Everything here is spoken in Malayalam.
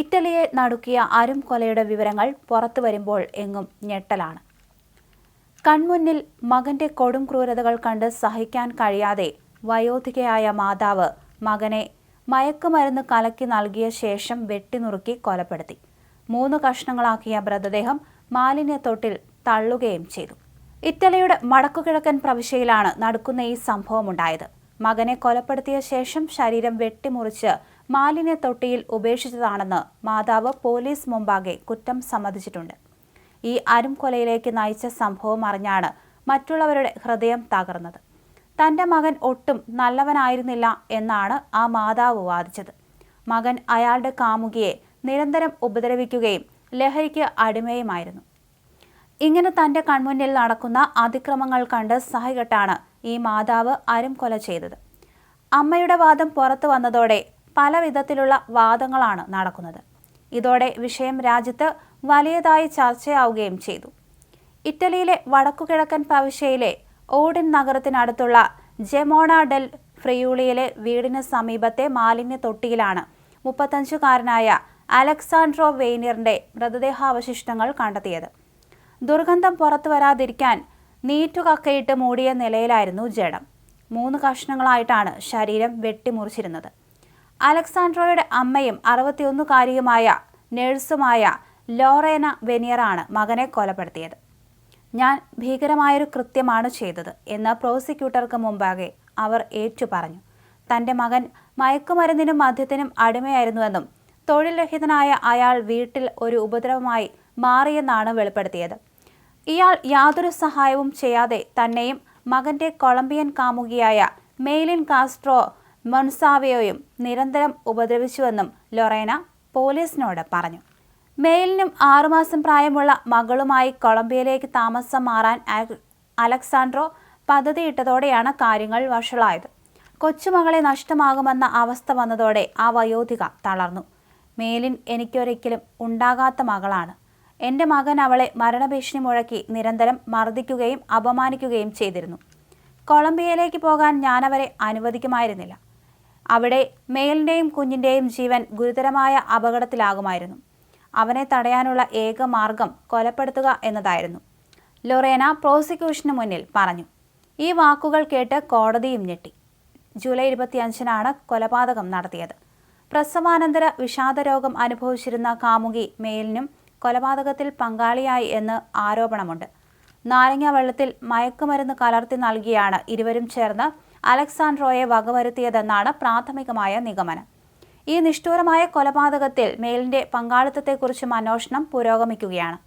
ഇറ്റലിയെ നടുക്കിയ അരും കൊലയുടെ വിവരങ്ങൾ പുറത്തു വരുമ്പോൾ എങ്ങും ഞെട്ടലാണ്. കൺമുന്നിൽ മകന്റെ കൊടും ക്രൂരതകൾ കണ്ട് സഹിക്കാൻ കഴിയാതെ വയോധികയായ മാതാവ് മകനെ മയക്കുമരുന്ന് കലക്കി നൽകിയ ശേഷം വെട്ടിനുറുക്കി കൊലപ്പെടുത്തി. മൂന്ന് കഷ്ണങ്ങളാക്കിയ മൃതദേഹം മാലിന്യത്തൊട്ടിൽ തള്ളുകയും ചെയ്തു. ഇറ്റലിയുടെ വടക്കുകിഴക്കൻ പ്രവിശ്യയിലാണ് നടക്കുന്ന ഈ സംഭവമുണ്ടായത്. മകനെ കൊലപ്പെടുത്തിയ ശേഷം ശരീരം വെട്ടിമുറിച്ച് മാലിന്യത്തൊട്ടിയിൽ ഉപേക്ഷിച്ചതാണെന്ന് മാതാവ് പോലീസ് മുമ്പാകെ കുറ്റം സമ്മതിച്ചിട്ടുണ്ട്. ഈ അരും കൊലയിലേക്ക് നയിച്ച സംഭവം അറിഞ്ഞാണ് മറ്റുള്ളവരുടെ ഹൃദയം തകർന്നത്. തന്റെ മകൻ ഒട്ടും നല്ലവനായിരുന്നില്ല എന്നാണ് ആ മാതാവ് വാദിച്ചത്. മകൻ അയാളുടെ കാമുകിയെ നിരന്തരം ഉപദ്രവിക്കുകയും ലഹരിക്ക് അടിമയുമായിരുന്നു. ഇങ്ങനെ തന്റെ കൺമുന്നിൽ നടക്കുന്ന അതിക്രമങ്ങൾ കണ്ട് സഹികെട്ടാണ് ഈ മാതാവ് അരും കൊല ചെയ്തത്. അമ്മയുടെ വാദം പുറത്തു വന്നതോടെ പല വിധത്തിലുള്ള വാദങ്ങളാണ് നടക്കുന്നത്. ഇതോടെ വിഷയം രാജ്യത്ത് വലിയതായി ചർച്ചയാവുകയും ചെയ്തു. ഇറ്റലിയിലെ വടക്കുകിഴക്കൻ പ്രവിശ്യയിലെ ഓഡിൻ നഗരത്തിനടുത്തുള്ള ജെമോണ ഡെൽ ഫ്രിയൂളിയിലെ വീടിന് സമീപത്തെ മാലിന്യ തൊട്ടിയിലാണ് മുപ്പത്തഞ്ചുകാരനായ അലക്സാൻഡ്രോ വെയ്നിയറിന്റെ മൃതദേഹാവശിഷ്ടങ്ങൾ കണ്ടെത്തിയത്. ദുർഗന്ധം പുറത്തു വരാതിരിക്കാൻ നീറ്റുകക്കയിട്ട് മൂടിയ നിലയിലായിരുന്നു ജഡം. മൂന്ന് കഷ്ണങ്ങളായിട്ടാണ് ശരീരം വെട്ടിമുറിച്ചിരുന്നത്. അലക്സാൻഡ്രോയുടെ അമ്മയും അറുപത്തിയൊന്നുകാരിയുമായ നേഴ്സുമായ ലോറേന വെനിയറാണ് മകനെ കൊലപ്പെടുത്തിയത്. ഞാൻ ഭീകരമായൊരു കൃത്യമാണ് ചെയ്തത് എന്ന് പ്രോസിക്യൂട്ടർക്ക് മുമ്പാകെ അവർ ഏറ്റുപറഞ്ഞു. തന്റെ മകൻ മയക്കുമരുന്നിനും മദ്യത്തിനും അടിമയായിരുന്നുവെന്നും തൊഴിൽ രഹിതനായ അയാൾ വീട്ടിൽ ഒരു ഉപദ്രവമായി മാറിയെന്നാണ് വെളിപ്പെടുത്തിയത്. ഇയാൾ യാതൊരു സഹായവും ചെയ്യാതെ തന്നെയും മകന്റെ കൊളംബിയൻ കാമുകിയായ മെയ്ലിൻ കാസ്ട്രോ മൊൻസാവിയോയും നിരന്തരം ഉപദ്രവിച്ചുവെന്നും ലൊറേന പോലീസിനോട് പറഞ്ഞു. മെയിലിനും ആറുമാസം പ്രായമുള്ള മകളുമായി കൊളംബിയയിലേക്ക് താമസം മാറാൻ അല- അലക്സാൻഡ്രോ പദ്ധതിയിട്ടതോടെയാണ് കാര്യങ്ങൾ വഷളായത്. കൊച്ചുമകളെ നഷ്ടമാകുമെന്ന അവസ്ഥ വന്നതോടെ ആ വയോധിക തളർന്നു. മേലിൻ എനിക്കൊരിക്കലും ഉണ്ടാകാത്ത മകളാണ്. എന്റെ മകൻ അവളെ മരണഭീഷണി മുഴക്കി നിരന്തരം മർദ്ദിക്കുകയും അപമാനിക്കുകയും ചെയ്തിരുന്നു. കൊളംബിയയിലേക്ക് പോകാൻ ഞാനവരെ അനുവദിക്കുമായിരുന്നില്ല. അവിടെ മേലിന്റെയും കുഞ്ഞിന്റെയും ജീവൻ ഗുരുതരമായ അപകടത്തിലാകുമായിരുന്നു. അവനെ തടയാനുള്ള ഏക മാർഗം കൊലപ്പെടുത്തുക എന്നതായിരുന്നു. ലൊറേന പ്രോസിക്യൂഷന് മുന്നിൽ പറഞ്ഞു ഈ വാക്കുകൾ കേട്ട് കോടതിയും ഞെട്ടി. ജൂലൈ ഇരുപത്തിയഞ്ചിനാണ് കൊലപാതകം നടത്തിയത്. പ്രസവാനന്തര വിഷാദരോഗം അനുഭവിച്ചിരുന്ന കാമുകി മേലിനും കൊലപാതകത്തിൽ പങ്കാളിയായി എന്ന് ആരോപണമുണ്ട്. നാരങ്ങ വെള്ളത്തിൽ മയക്കുമരുന്ന് കലർത്തി നൽകിയാണ് ഇരുവരും ചേർന്ന് അലക്സാൻഡ്രോയെ വകവരുത്തിയതെന്നാണ് പ്രാഥമികമായ നിഗമനം. ഈ നിഷ്ഠൂരമായ കൊലപാതകത്തിൽ മേലിന്റെ പങ്കാളിത്തത്തെക്കുറിച്ചും അന്വേഷണം പുരോഗമിക്കുകയാണ്.